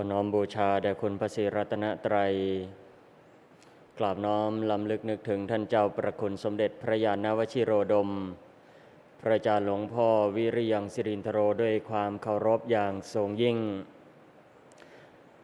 ขอน้อมบูชาแด่คุณพระศรีรัตนตรัย กราบน้อมลำลึกนึกถึงท่านเจ้าประคุณสมเด็จพระยาณวชิโรดม พระอาจารย์หลวงพ่อวิริยังสิรินทโรด้วยความเคารพอย่างสูงยิ่ง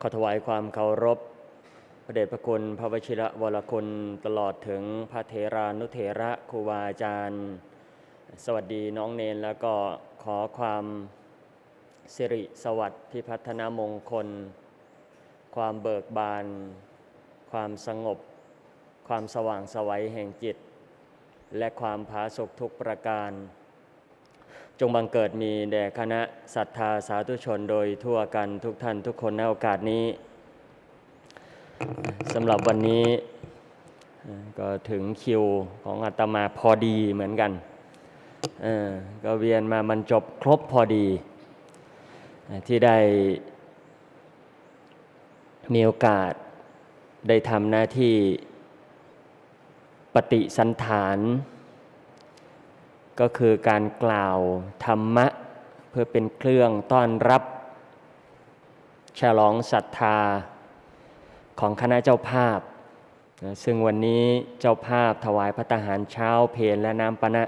ขอถวายความเคารพพระเดชพระคุณพระวชิระวรคุณตลอดถึงพระเถรานุเถระครูบาอาจารย์ สวัสดีน้องเนนแล้วก็ขอความ สิริสวัสดิ์พิพัฒนามงคล ความเบิกบาน ความสงบ ความสว่างสวัยแห่งจิต และความผาสุกทุกประการ จงบังเกิดมีแด่คณะศรัทธาสาธุชนโดยทั่วกันทุกท่านทุกคนในโอกาสนี้สำหรับวันนี้ก็ถึงคิวของอาตมาพอดีเหมือนกันเออก็เวียนมามันจบครบพอดี ที่ได้มีโอกาสได้ทำหน้าที่ปฏิสันฐาน ก็คือการกล่าวธรรมะ เพื่อเป็นเครื่องต้อนรับ ฉลองศรัทธาของคณะเจ้าภาพ ซึ่งวันนี้เจ้าภาพถวายพระทหารเช้าเพลและน้ำปณะ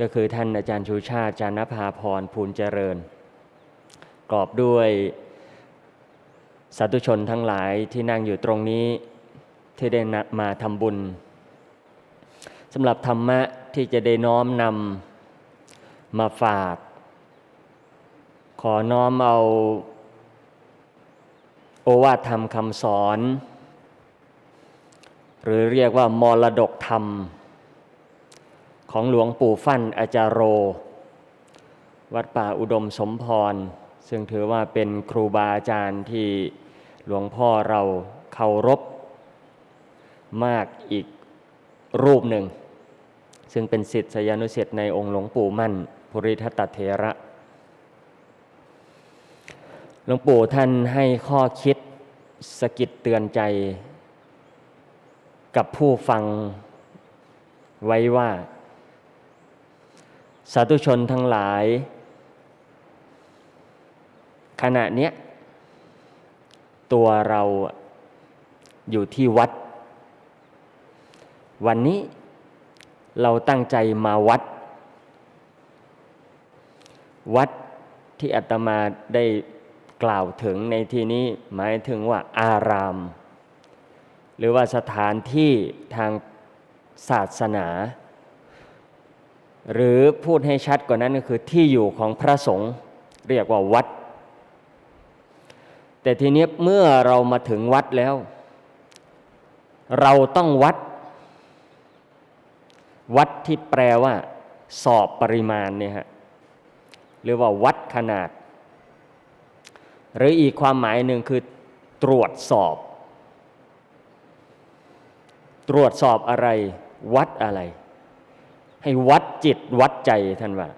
ก็คือท่านอาจารย์ชูชาติจารณภาพรภูลเจริญ กอบด้วยสาธุชนทั้งหลายที่นั่งอยู่ตรงนี้ที่ได้นำมาทำบุญสำหรับธรรมะที่จะได้น้อมนำมาฝาก ขอน้อมเอาโอวาทธรรมคำสอน หรือเรียกว่ามรดกธรรม ของหลวงปู่ฟั่นอาจารโร วัดป่าอุดมสมพร ซึ่งถือว่าเป็นครูบาอาจารย์ที่หลวงพ่อเราเคารพมากอีกรูปหนึ่ง ซึ่งเป็นสิทธิสยานุสิทธิ์ในองค์หลวงปู่มั่นภูริทัตตเถระ หลวงปู่ท่านให้ข้อคิดสกิดเตือนใจ กับผู้ฟังไว้ว่า สาธุชนทั้งหลาย ขณะเนี้ยตัวเราอยู่ที่วัด วันนี้เราตั้งใจมาวัด วัดที่อาตมาได้กล่าวถึงในที่นี้หมายถึงว่าอาราม หรือว่าสถานที่ทางศาสนา หรือพูดให้ชัดกว่านั้นก็คือที่อยู่ของพระสงฆ์เรียกว่าวัด แต่ทีนี้เมื่อเรามาถึงวัดแล้ว เราต้องวัด วัดที่แปลว่า สอบปริมาณเนี่ยฮะหรือว่าวัดขนาด หรืออีกความหมายหนึ่งคือ ตรวจสอบ ตรวจสอบอะไร วัดอะไร ให้วัดจิตวัดใจท่านว่า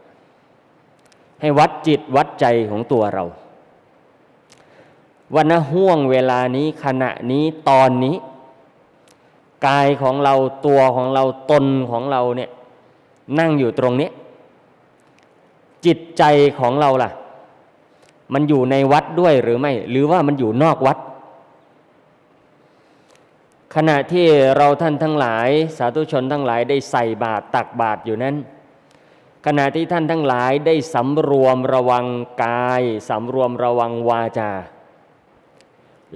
ให้วัดจิตวัดใจของตัวเรา วันนะห่วงเวลานี้ขณะนี้ตอนนี้ กายของเราตัวของเราตนของเราเนี่ยนั่งอยู่ตรงนี้ จิตใจของเราล่ะ มันอยู่ในวัดด้วยหรือไม่ หรือว่ามันอยู่นอกวัด ขณะที่เราท่านทั้งหลาย สาธุชนทั้งหลายได้ใส่บาตรตักบาตรอยู่นั้นขณะที่ท่านทั้งหลายได้สำรวมระวังกายสำรวมระวังวาจา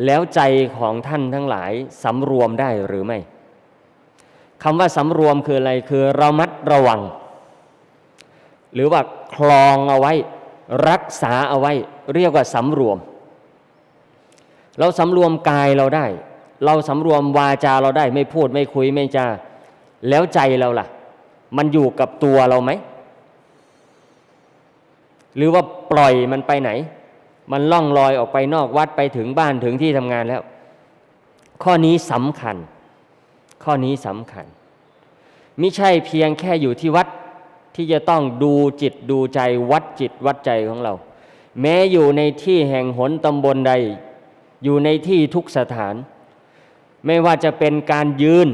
แล้วใจของท่านทั้งหลายสำรวมได้หรือไม่คำว่าสำรวมคืออะไรคือระมัดระวัง หรือว่าคลองเอาไว้ รักษาเอาไว้ เรียกว่าสำรวม เราสำรวมกายเราได้ เราสำรวมวาจาเราได้ ไม่พูดไม่คุยไม่จาแล้วใจเราล่ะ มันอยู่กับตัวเราไหม หรือว่าปล่อยมันไปไหน มันล่องลอยออกไปนอกวัดไปถึงบ้านถึงที่ทำงานแล้ว ข้อนี้สำคัญ ข้อนี้สำคัญไม่ใช่เพียงแค่อยู่ที่วัดที่จะต้องดูจิตดูใจวัดจิตวัดใจของเรา แม้อยู่ในที่แห่งหนตำบลใด อยู่ในที่ทุกสถาน ไม่ว่าจะเป็นการยืน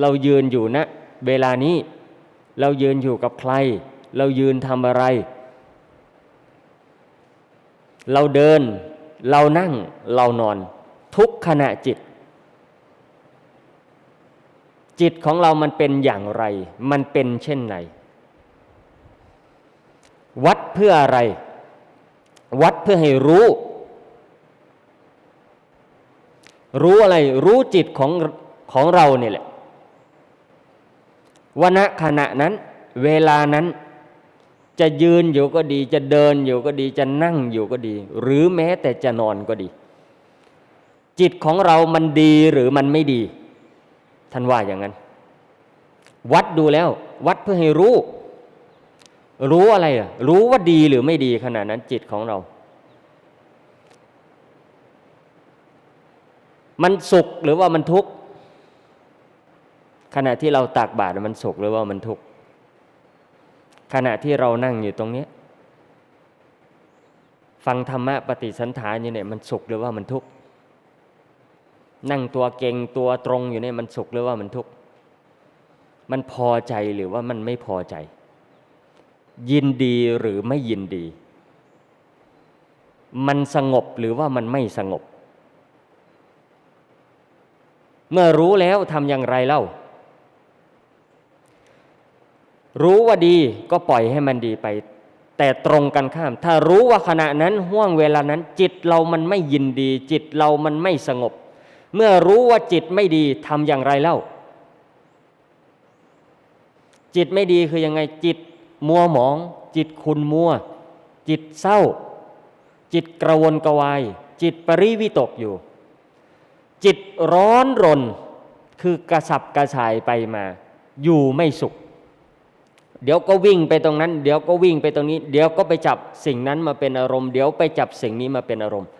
เรายืนอยู่นะ เวลานี้ เรายืนอยู่กับใคร เรายืนทำอะไร เราเดิน เรานั่ง เรานอน ทุกขณะจิต จิตของเรามันเป็นอย่างไร มันเป็นเช่นไรวัดเพื่ออะไร วัดเพื่อให้รู้ รู้อะไร รู้จิตของของเราเนี่ยแหละวณขณะนั้น เวลานั้น จะยืนอยู่ก็ดี จะเดินอยู่ก็ดี จะนั่งอยู่ก็ดี หรือแม้แต่จะนอนก็ดี จิตของเรามันดีหรือมันไม่ดี ท่านว่าอย่างนั้น วัดดูแล้ว วัดเพื่อให้รู้ รู้อะไรอะรู้ว่าดีหรือไม่ดีขณะนั้นจิตของเรา มันสุขหรือว่ามันทุกข์ขณะที่เราตากบาตรมันสุขหรือว่ามันทุกข์ ขณะที่เรานั่งอยู่ตรงนี้ ฟังธรรมะปฏิสันฐานอยู่เนี่ยมันสุขหรือว่ามันทุกข์นั่งตัวเก่งตัวตรงอยู่เนี่ยมันสุขหรือว่ามันทุกข์มันพอใจหรือว่ามันไม่พอใจ ยินดีหรือไม่ยินดี มันสงบหรือว่ามันไม่สงบ เมื่อรู้แล้วทำอย่างไรเล่า รู้ว่าดีก็ปล่อยให้มันดีไป แต่ตรงกันข้าม ถ้ารู้ว่าขณะนั้นห่วงเวลานั้น จิตเรามันไม่ยินดี จิตเรามันไม่สงบ เมื่อรู้ว่าจิตไม่ดีทำอย่างไรเล่า จิตไม่ดีคือยังไงจิตมัวหมอง จิตคุณมัว จิตเศร้า จิตกระวนกระวาย จิตปริวิตกอยู่ จิตร้อนรน คือกระสับกระส่ายไปมา อยู่ไม่สุข เดี๋ยวก็วิ่งไปตรงนั้น เดี๋ยวก็วิ่งไปตรงนี้ เดี๋ยวก็ไปจับสิ่งนั้นมาเป็นอารมณ์ เดี๋ยวไปจับสิ่งนี้มาเป็นอารมณ์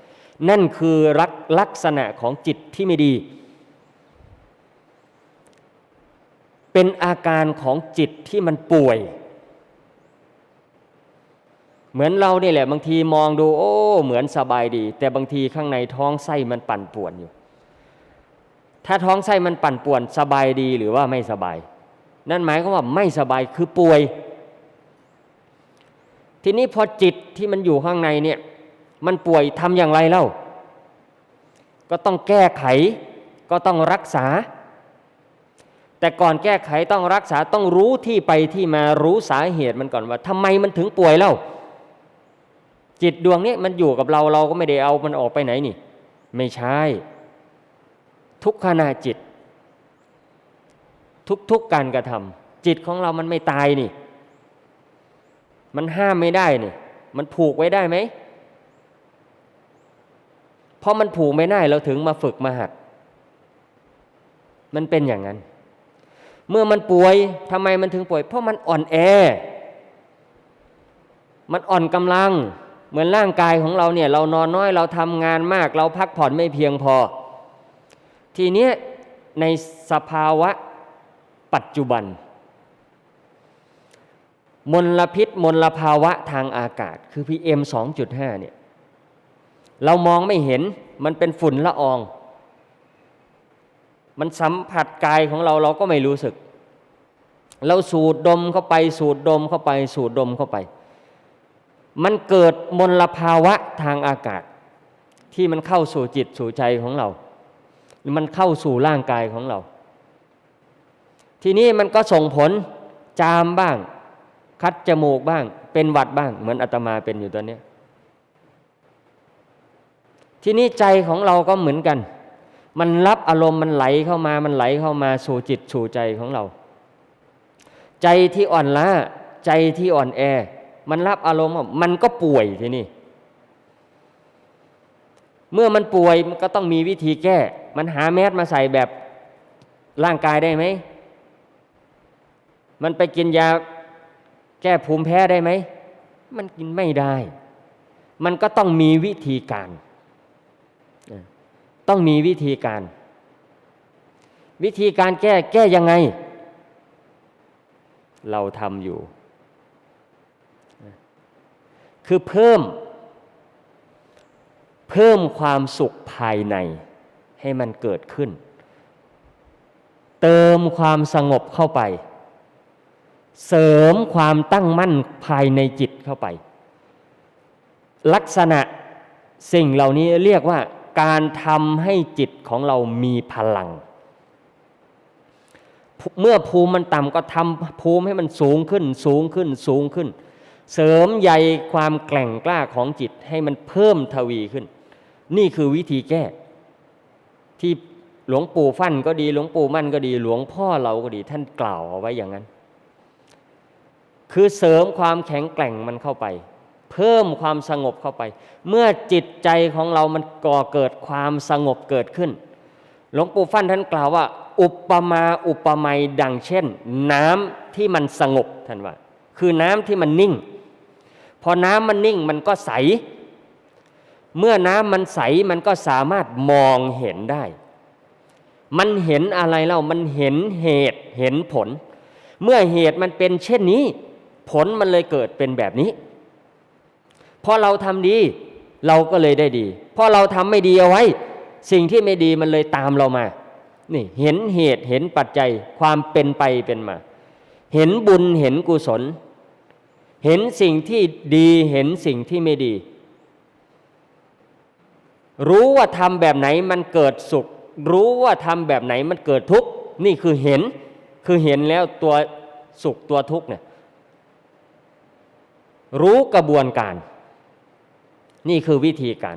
นั่นคือลักลักษณะของจิตที่ไม่ดี เป็นอาการของจิตที่มันป่วย เหมือนเราเนี่ยแหละบางทีมองดูโอ้เหมือนสบายดี แต่บางทีข้างในท้องไส้มันปั่นป่วนอยู่ ถ้าท้องไส้มันปั่นป่วนสบายดีหรือว่าไม่สบาย นั่นหมายความว่าไม่สบายคือป่วย ทีนี้พอจิตที่มันอยู่ข้างในเนี่ยมันป่วยทำอย่างไรเล่า ก็ต้องแก้ไข ก็ต้องรักษา แต่ก่อนแก้ไขต้องรักษาต้องรู้ที่ไปที่มารู้สาเหตุมันก่อนว่าทำไมมันถึงป่วยเล่า จิตดวงนี้มันอยู่กับเราเราก็ไม่ได้เอามันออกไปไหนนี่ ไม่ใช่ ทุกขณะจิต ทุก ๆการกระทำจิตของเรามันไม่ตายนี่ มันห้ามไม่ได้นี่ มันผูกไว้ได้ไหมเพราะมันผูกไม่ได้เราถึงมาฝึกมาหัด มันเป็นอย่างนั้น เมื่อมันป่วยทำไมมันถึงป่วย เพราะมันอ่อนแอ มันอ่อนกำลัง เหมือนร่างกายของเราเนี่ย เรานอนน้อยเราทำงานมาก เราพักผ่อนไม่เพียงพอ ทีเนี้ยในสภาวะ ปัจจุบัน มลพิษมลภาวะทางอากาศ คือ PM 2.5เนี่ยเรามองไม่เห็นมันเป็นฝุ่นละออง มันสัมผัสกายของเราเราก็ไม่รู้สึก เราสูดดมเข้าไปสูดดมเข้าไปสูดดมเข้าไป มันเกิดมลภาวะทางอากาศ ที่มันเข้าสู่จิตสู่ใจของเราหรือมันเข้าสู่ร่างกายของเรา ทีนี้มันก็ส่งผลจามบ้าง คัดจมูกบ้าง เป็นหวัดบ้าง เหมือนอาตมาเป็นอยู่ตอนนี้ทีนี้ใจของเราก็เหมือนกัน มันรับอารมณ์มันไหลเข้ามา มันไหลเข้ามาสู่จิตสู่ใจของเรา ใจที่อ่อนล้าใจที่อ่อนแอ มันรับอารมณ์มันก็ป่วยทีนี่เมื่อมันป่วยมันก็ต้องมีวิธีแก้ มันหาแมสมาใส่แบบร่างกายได้ไหม มันไปกินยาแก้ภูมิแพ้ได้ไหม มันกินไม่ได้ มันก็ต้องมีวิธีการ ต้องมีวิธีการ วิธีการแก้แก้ยังไง เราทำอยู่ คือเพิ่ม เพิ่มความสุขภายในให้มันเกิดขึ้น เติมความสงบเข้าไป เสริมความตั้งมั่นภายในจิตเข้าไป ลักษณะสิ่งเหล่านี้เรียกว่าการทำให้จิตของเรามีพลัง เมื่อภูมิมันต่ำก็ทำภูมิให้มันสูงขึ้น สูงขึ้นสูงขึ้น เสริมใยความแกร่งกล้าของจิตให้มันเพิ่มทวีขึ้น นี่คือวิธีแก้ ที่หลวงปู่ฟั่นก็ดี หลวงปู่มั่นก็ดี หลวงพ่อเราก็ดี ท่านกล่าวเอาไว้อย่างนั้น คือเสริมความแข็งแกร่งมันเข้าไป เพิ่มความสงบเข้าไป เมื่อจิตใจของเรามันก่อเกิดความสงบเกิดขึ้น หลวงปู่ฟั่นท่านกล่าวว่า อุปมาอุปไมยดังเช่น น้ำที่มันสงบท่านว่า คือน้ำที่มันนิ่ง พอน้ำมันนิ่งมันก็ใส เมื่อน้ำมันใสมันก็สามารถมองเห็นได้ มันเห็นอะไรเล่ามันเห็นเหตุเห็นผล เมื่อเหตุมันเป็นเช่นนี้ ผลมันเลยเกิดเป็นแบบนี้พอเราทำดีเราก็เลยได้ดีพอเราทำไม่ดีเอาไว้ สิ่งที่ไม่ดีมันเลยตามเรามา นี่เห็นเหตุเห็นปัจจัยความเป็นไปเป็นมา เห็นบุญเห็นกุศล เห็นสิ่งที่ดีเห็นสิ่งที่ไม่ดี รู้ว่าทำแบบไหนมันเกิดสุข รู้ว่าทำแบบไหนมันเกิดทุกข์นี่คือเห็นคือเห็นแล้วตัวสุขตัวทุกข์เนี่ย รู้กระบวนการ นี่คือวิธีการ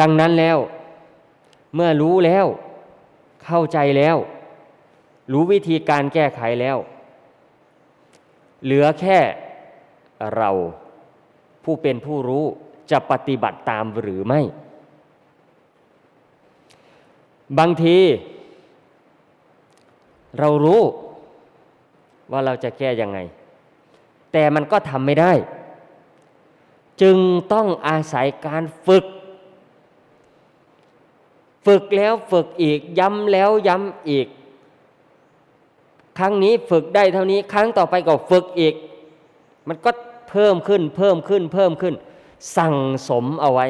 ดังนั้นแล้ว เมื่อรู้แล้ว เข้าใจแล้ว รู้วิธีการแก้ไขแล้ว เหลือแค่เราผู้เป็นผู้รู้จะปฏิบัติตามหรือไม่ บางที เรารู้ว่าเราจะแก้ยังไง แต่มันก็ทำไม่ได้ จึงต้องอาศัยการฝึก ฝึกแล้วฝึกอีก ย้ำแล้วย้ำอีก ครั้งนี้ฝึกได้เท่านี้ ครั้งต่อไปก็ฝึกอีก มันก็เพิ่มขึ้นเพิ่มขึ้นเพิ่มขึ้น สั่งสมเอาไว้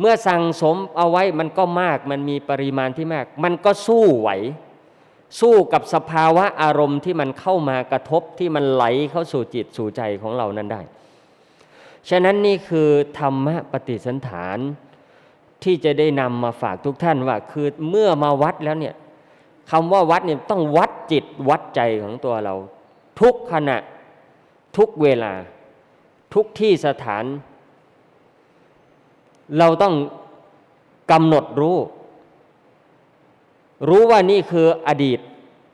เมื่อสั่งสมเอาไว้มันก็มาก มันมีปริมาณที่มาก มันก็สู้ไหว สู้กับสภาวะอารมณ์ที่มันเข้ามากระทบที่มันไหลเข้าสู่จิตสู่ใจของเรานั้นได้ ฉะนั้นนี่คือธรรมะปฏิสันฐานที่จะได้นำมาฝากทุกท่านว่า คือเมื่อมาวัดแล้วเนี่ยคำว่าวัดเนี่ยต้องวัดจิตวัดใจของตัวเรา ทุกขณะทุกเวลา ทุกที่สถาน เราต้องกำหนดรู้ รู้ว่านี่คืออดีต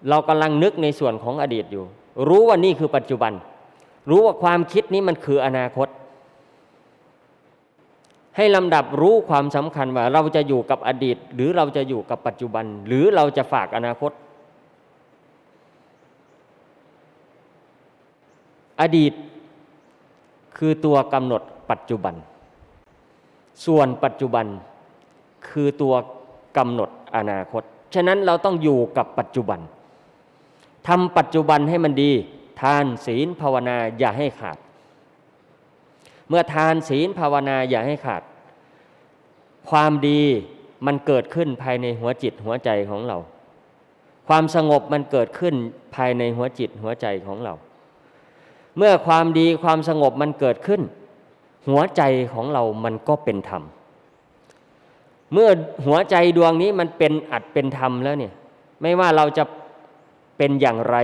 เรากำลังนึกในส่วนของอดีตอยู่ รู้ว่านี่คือปัจจุบัน รู้ว่าความคิดนี้มันคืออนาคต ให้ลำดับรู้ความสำคัญว่า เราจะอยู่กับอดีต หรือเราจะอยู่กับปัจจุบัน หรือเราจะฝากอนาคต อดีตคือตัวกำหนดปัจจุบัน ส่วนปัจจุบันคือตัวกำหนดอนาคต ฉะนั้นเราต้องอยู่กับปัจจุบันทำปัจจุบันให้มันดี ทานศีลภาวนาอย่าให้ขาด เมื่อทานศีลภาวนาอย่าให้ขาด ความดีมันเกิดขึ้นภายในหัวจิตหัวใจของเรา ความสงบมันเกิดขึ้นภายในหัวจิตหัวใจของเรา เมื่อความดีความสงบมันเกิดขึ้น หัวใจของเรามันก็เป็นธรรม เมื่อหัวใจดวงนี้มันเป็นอัดเป็นธรรมแล้วเนี่ย ไม่ว่าเราจะเป็นอย่างไร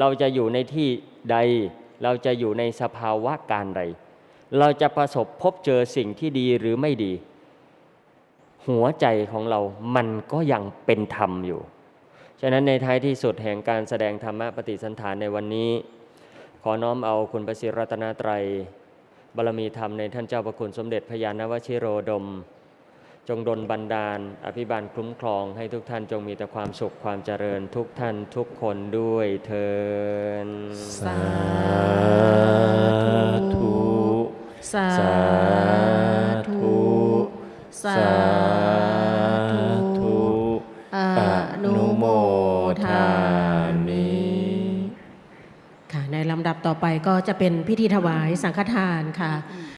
เราจะอยู่ในที่ใด เราจะอยู่ในสภาวะการใด เราจะประสบพบเจอสิ่งที่ดีหรือไม่ดี หัวใจของเรามันก็ยังเป็นธรรมอยู่ ฉะนั้นในท้ายที่สุดแห่งการแสดงธรรมะปฏิสันฐานในวันนี้ ขอน้อมเอาคุณพระศรีรัตนตรัยบารมีธรรมในท่านเจ้าประคุณสมเด็จพระยาณวชิโรดม จงดลบันดาล อภิบาลคุ้มครองให้ทุกท่านจงมีแต่ความสุขความเจริญทุกท่านทุกคนด้วยเทินสาธุสาธุสาธุอนุโมทามิค่ะในลำดับต่อไปก็จะเป็นพิธีถวายสังฆทานค่ะ